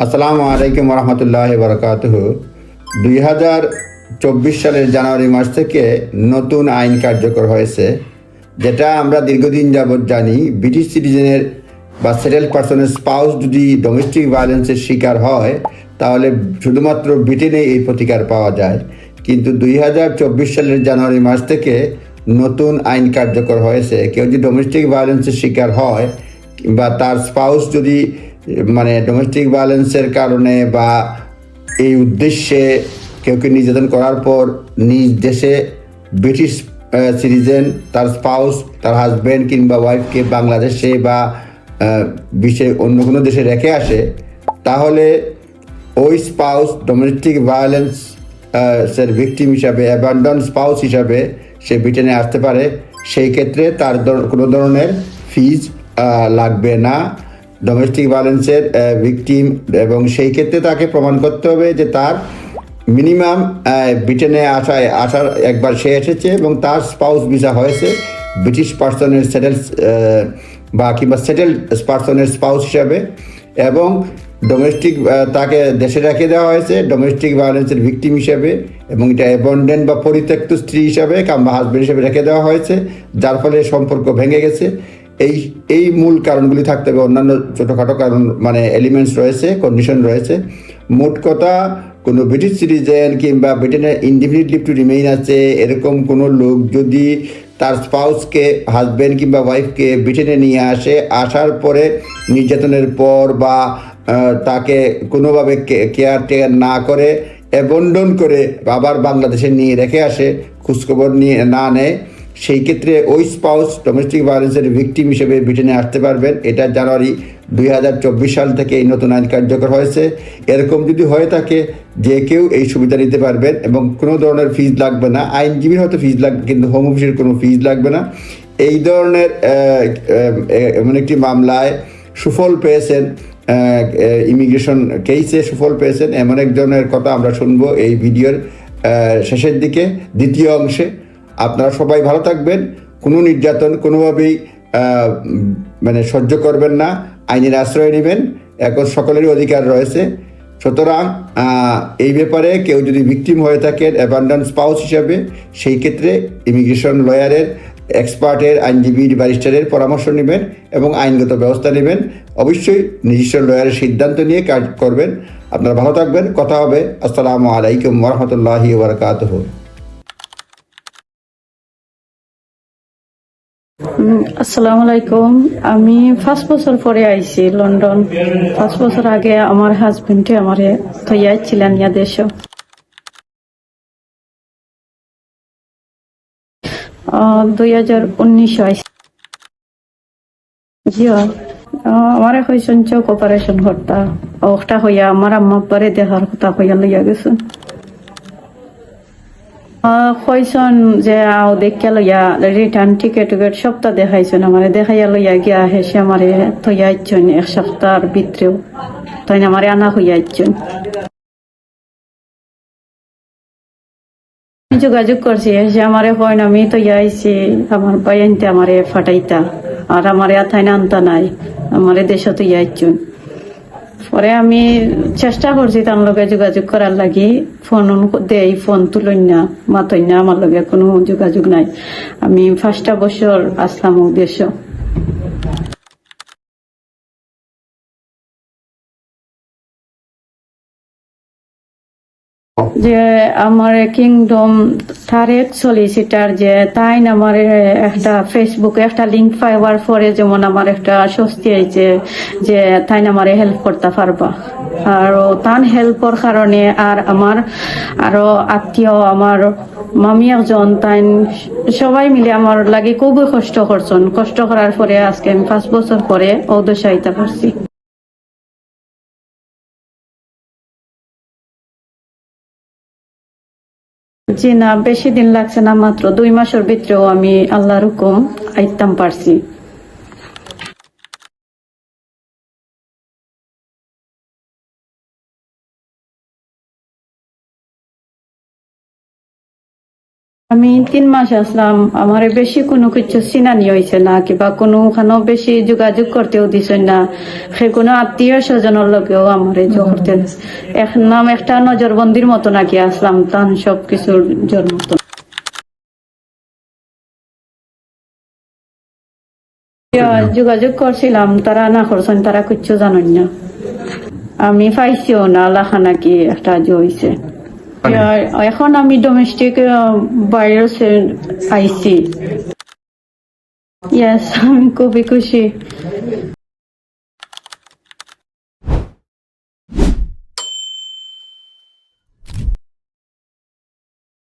আসসালামু আলাইকুম রহমতুল্লাহ বরকাত দুই হাজার চব্বিশ সালের জানুয়ারি মাস থেকে নতুন আইন কার্যকর হয়েছে, যেটা আমরা দীর্ঘদিন যাবৎ জানি ব্রিটিশ সিটিজেনের বা সেটেল পার্সনের স্পাউস যদি ডোমেস্টিক ভায়োলেন্সের শিকার হয়, তাহলে শুধুমাত্র ব্রিটেনে এই প্রতিকার পাওয়া যায়। কিন্তু দুই হাজার চব্বিশ সালের জানুয়ারি মাস থেকে নতুন আইন কার্যকর হয়েছে। কেউ যদি ডোমেস্টিক ভায়োলেন্সের শিকার হয় বা তার স্পাউস যদি মানে ডোমেস্টিক ভায়োলেন্সের কারণে বা এই উদ্দেশ্যে কেউকে নির্যাতন করার পর নিজ দেশে ব্রিটিশ সিটিজেন তার স্পাউস তার হাজব্যান্ড কিংবা ওয়াইফকে বাংলাদেশে বা বিশ্বের অন্য কোনো দেশে রেখে আসে, তাহলে ওই স্পাউস ডোমেস্টিক ভায়োলেন্স সের ভিকটিম হিসাবে অ্যাবান্ডন স্পাউস হিসাবে সে ব্রিটেনে আসতে পারে। সেই ক্ষেত্রে তার কোনো ধরনের ফিজ লাগবে না। ডোমেস্টিক ভায়োলেন্সের ভিকটিম এবং সেই ক্ষেত্রে তাকে প্রমাণ করতে হবে যে তার মিনিমাম ব্রিটেনে আসায়, আসার একবার সে এসেছে এবং তার স্পাউস ভিসা হয়েছে ব্রিটিশ পার্সনের সেটেল বা কিংবা সেটেল পার্সনের স্পাউস হিসাবে এবং ডোমেস্টিক তাকে দেশে রেখে দেওয়া হয়েছে ডোমেস্টিক ভায়োলেন্সের ভিকটিম হিসাবে এবং এটা অ্যাবন্ডেন্ট বা পরিত্যক্ত স্ত্রী হিসাবে কিংবা হাজব্যান্ড হিসেবে রেখে দেওয়া হয়েছে, যার ফলে সম্পর্ক ভেঙে গেছে। এই এই মূল কারণগুলি থাকতে হবে। অন্যান্য ছোটোখাটো কারণ মানে এলিমেন্টস রয়েছে কন্ডিশন রয়েছে। মোট কথা, কোনো ব্রিটিশ সিটিজেন কিংবা ব্রিটেনের ইনডিফিনিট লিভ টু রিমেইন আছে, এরকম কোনো লোক যদি তার স্পাউসকে হাজব্যান্ড কিংবা ওয়াইফকে ব্রিটেনে নিয়ে আসে, আসার পরে নির্যাতনের পর বা তাকে কোনোভাবে কেয়ার টেয়ার না করে অ্যাবন্ডন করে আবার বাংলাদেশে নিয়ে রেখে আসে, খোঁজখবর নিয়ে না নেয় সেই ক্ষেত্রে ওই স্পাউস ডোমেস্টিক ভায়োলেন্সের ভিকটিম হিসেবে ব্রিটেনে আসতে পারবেন। এটা জানুয়ারি দুই হাজার চব্বিশ সাল থেকে এই নতুন আইন কার্যকর হয়েছে। এরকম যদি হয়ে থাকে, যে কেউ এই সুবিধা নিতে পারবেন এবং কোনো ধরনের ফিজ লাগবে না। আইনজীবীর হয়তো ফিজ লাগবে, কিন্তু হোম অফিসের কোনো ফিজ লাগবে না। এই ধরনের এমন একটি মামলায় সুফল পেয়েছেন ইমিগ্রেশন কেসে সুফল পেয়েছেন। এমন একজনের কথা আমরা শুনব এই ভিডিওর শেষের দিকে, দ্বিতীয় অংশে। আপনারা সবাই ভালো থাকবেন, কোনো নির্যাতন কোনোভাবেই মানে সহ্য করবেন না, আইনের আশ্রয় নেবেন, এখন সকলেরই অধিকার রয়েছে। সুতরাং এই ব্যাপারে কেউ যদি ভিকটিম হয়ে থাকেন অ্যাবান্ডান স্পাউস হিসাবে, সেই ক্ষেত্রে ইমিগ্রেশন লয়ারের এক্সপার্টের আইনজীবীর ব্যারিস্টারের পরামর্শ নেবেন এবং আইনগত ব্যবস্থা নেবেন। অবশ্যই নিজস্ব লয়ারের সিদ্ধান্ত নিয়ে কাজ করবেন। আপনারা ভালো থাকবেন, কথা হবে। আসসালামু আলাইকুম রহমতুল্লাহি ওবরকাতহ আসসালামু আলাইকুম। আমি পাঁচ বছর পরে আইছি লন্ডন। পাঁচ বছর আগে আমার হাজবেন্ডে আমারে থইয়াই ছিলেন ইয়া দেশ। দুই হাজার উনিশ আমারে হয়েছেন চোখ অপারেশন করতা। ওটা হইয়া আমার আম্মা পরে দেহার কথা হইয়া লইয়া গেছেন কইসন যে আও দেখিয়া লইয়া রিটার্ন টিকেট টিকেট সপ্তাহ দেখাইছেন আমারে। দেখাইয়া লইয়া গিয়া হেসে আমারে থইয়া ইচ্ছন এক সপ্তাহর ভিতরেও। তাই আমারে আনা হইয়া আমি যোগাযোগ করছি সে আমারে হয় না, আমি তো আইছি, আমার ভাই আনতে আমারে ফাটাইতা। আর আমারে আথাই না আনতা নাই, আমারে দেশে তো আইছুন পরে আমি চেষ্টা করছি তার লগে যোগাযোগ করার লাগি। ফোন দেই, ফোন তুলই না মাতই না আমার লগে কোনো যোগাযোগ নাই। আমি পাঁচটা বছর আসলাম উদ্দেশ্য। যে আমার কিংডম থারের সলিসিটার যে, তাই আমার একটা ফেসবুকে একটা লিঙ্ক পাইবার পরে যেমন আমার একটা স্বস্তি হয়েছে যে, তাই আমারে হেল্প করতে পারবা। আর তান হেল্পর কারণে আর আমার আরও আত্মীয়, আমার মামি একজন, তাই সবাই মিলে আমার লাগে খুবই কষ্ট করছেন। কষ্ট করার পরে আজকে আমি পাঁচ বছর পরে ঔদশা আইতে পারছি। জি না, বেশি দিন লাগছে না, মাত্র দুই মাসের ভিতরেও আমি আল্লাহর হুকুম আইতাম পারছি। আমি তিন মাস আসলাম। আমার বেশি কোনো কিছু চিনানি হয়েছে না কিবা কোনো ওখানেও বেশি যোগাযোগ করতেও দিছে না। সে কোনো আত্মীয় স্বজনের লগেও আমার এই করতে এক নাম একটা নজরবন্দির মতো নাকি আসলাম তান সব কিছুর জন্য যোগাযোগ করছিলাম তারা না করছেন তারা কিচ্ছু জানেন না। আমি পাইছিও না লেখা নাকি একটা জইছে এখন আমি ডোমেস্টিক ভাইরাসে আইসি। ইয়েস আমি খুবই খুশি।